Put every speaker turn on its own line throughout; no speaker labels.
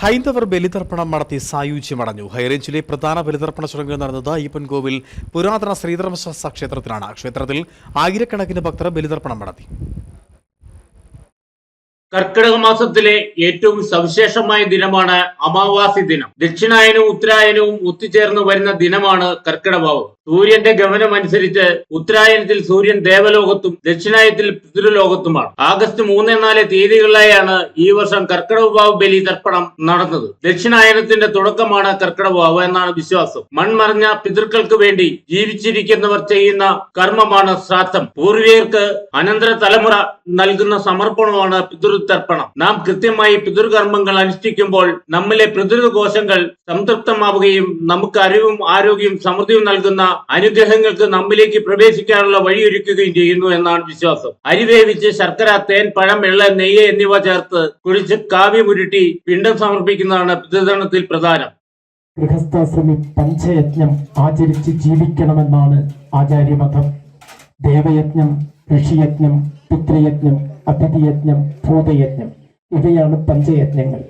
ഹൈന്ദവർ ബലിതർപ്പണം നടത്തി സായുജ്യമടഞ്ഞു. ഹൈറേഞ്ചിലെ പ്രധാന ബലിതർപ്പണ ചടങ്ങ് നടന്നത് അയ്യപ്പൻകോവിൽ പുരാതന ശ്രീധർമ്മശാസ്ത്ര ക്ഷേത്രത്തിലാണ്. ക്ഷേത്രത്തിൽ ആയിരക്കണക്കിന് ഭക്തർ ബലിതർപ്പണം നടത്തി.
കർക്കിടക മാസത്തിലെ ഏറ്റവും സവിശേഷമായ ദിനമാണ് അമാവാസി ദിനം. ദക്ഷിണായനവും ഉത്തരായനവും ഒത്തുചേർന്ന് വരുന്ന ദിനമാണ് കർക്കിടവാവ് സൂര്യന്റെ ഗമനം അനുസരിച്ച് ഉത്തരായനത്തിൽ സൂര്യൻ ദേവലോകത്തും ദക്ഷിണായത്തിൽ പിതൃലോകത്തുമാണ്. ആഗസ്റ്റ് മൂന്ന് നാല് തീയതികളിലായാണ് ഈ വർഷം കർക്കിടവാവ് ബലി തർപ്പണം നടന്നത്. ദക്ഷിണായനത്തിന്റെ തുടക്കമാണ് കർക്കിടവാവ് എന്നാണ് വിശ്വാസം. മൺമറഞ്ഞ പിതൃക്കൾക്ക് വേണ്ടി ജീവിച്ചിരിക്കുന്നവർ ചെയ്യുന്ന കർമ്മമാണ് ശ്രാദ്ധം. പൂർവികർക്ക് അനന്തര തലമുറ നൽകുന്ന സമർപ്പണമാണ് പിതൃതർപ്പണം. നാം കൃത്യമായി പിതൃകർമ്മങ്ങൾ അനുഷ്ഠിക്കുമ്പോൾ നമ്മിലെ പിതൃകോശങ്ങൾ സംതൃപ്തമാവുകയും നമുക്ക് അറിവും ആരോഗ്യവും സമൃദ്ധിയും നൽകുന്ന അനുഗ്രഹങ്ങൾക്ക് നമ്മിലേക്ക് പ്രവേശിക്കാനുള്ള വഴിയൊരുക്കുകയും ചെയ്യുന്നു എന്നാണ് വിശ്വാസം. അരി വേവിച്ച് ശർക്കര തേൻ പഴം വെള്ളം നെയ്യ് എന്നിവ ചേർത്ത് കുഴിച്ച് കാവ്യമുരുട്ടി പിണ്ടം സമർപ്പിക്കുന്നതാണ് പിതൃതണത്തിൽ പ്രധാനം.
ഗൃഹസ്ഥാശ്രമി പഞ്ചയജ്ഞം ആചരിച്ച് ജീവിക്കണമെന്നാണ് ആചാര്യമതം. ദേവയജ്ഞം ഋഷിയജ്ഞം പിതൃയജ്ഞം അതിഥിയജ്ഞം ഭൂതയജ്ഞം ഇവയാണ് പഞ്ചയജ്ഞങ്ങൾ.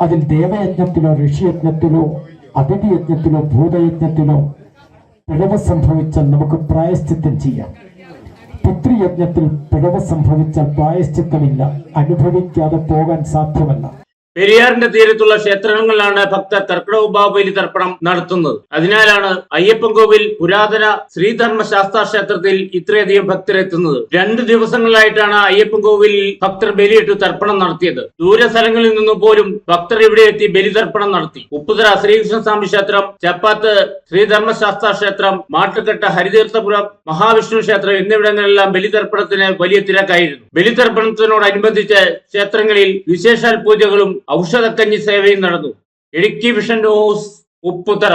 അതിൽ ദേവയജ്ഞത്തിലോ ഋഷിയജ്ഞത്തിലോ അതിഥിയജ്ഞത്തിലോ ഭൂതയജ്ഞത്തിലോ പിഴവ് സംഭവിച്ചാൽ നമുക്ക് പ്രായശ്ചിത്തം ചെയ്യാം. പുത്രിയജ്ഞത്തിൽ പിഴവ് സംഭവിച്ചാൽ പ്രായശ്ചിത്തമില്ല. അനുഭവിക്കാതെ പോകാൻ സാധ്യമല്ല.
പെരിയാറിന്റെ തീരത്തുള്ള ക്ഷേത്രങ്ങളിലാണ് ഭക്തർ കർക്കിടക ബലി തർപ്പണം നടത്തുന്നത്. അതിനാലാണ് അയ്യപ്പൻകോവിൽ പുരാതന ശ്രീധർമ്മശാസ്ത്ര ക്ഷേത്രത്തിൽ ഇത്രയധികം ഭക്തർ എത്തുന്നത്. രണ്ട് ദിവസങ്ങളിലായിട്ടാണ് അയ്യപ്പൻകോവിലിൽ ഭക്തർ ബലിയിട്ട് തർപ്പണം നടത്തിയത്. ദൂരസ്ഥലങ്ങളിൽ നിന്ന് പോലും ഭക്തർ ഇവിടെ എത്തി ബലിതർപ്പണം നടത്തി. ഉപ്പുതറ ശ്രീകൃഷ്ണ സ്വാമി ക്ഷേത്രം ചപ്പാത്ത് ശ്രീധർമ്മശാസ്ത്ര ക്ഷേത്രം മാട്ടുകെട്ട ഹരിതീർത്ഥപുരം മഹാവിഷ്ണു ക്ഷേത്രം എന്നിവിടങ്ങളിലെല്ലാം ബലിതർപ്പണത്തിന് വലിയ തിരക്കായിരുന്നു. ബലിതർപ്പണത്തിനോടനുബന്ധിച്ച് ക്ഷേത്രങ്ങളിൽ വിശേഷാൽ പൂജകളും ഔഷധക്കഞ്ഞി സേവയും നടന്നു. Idukki vision news Upputhara.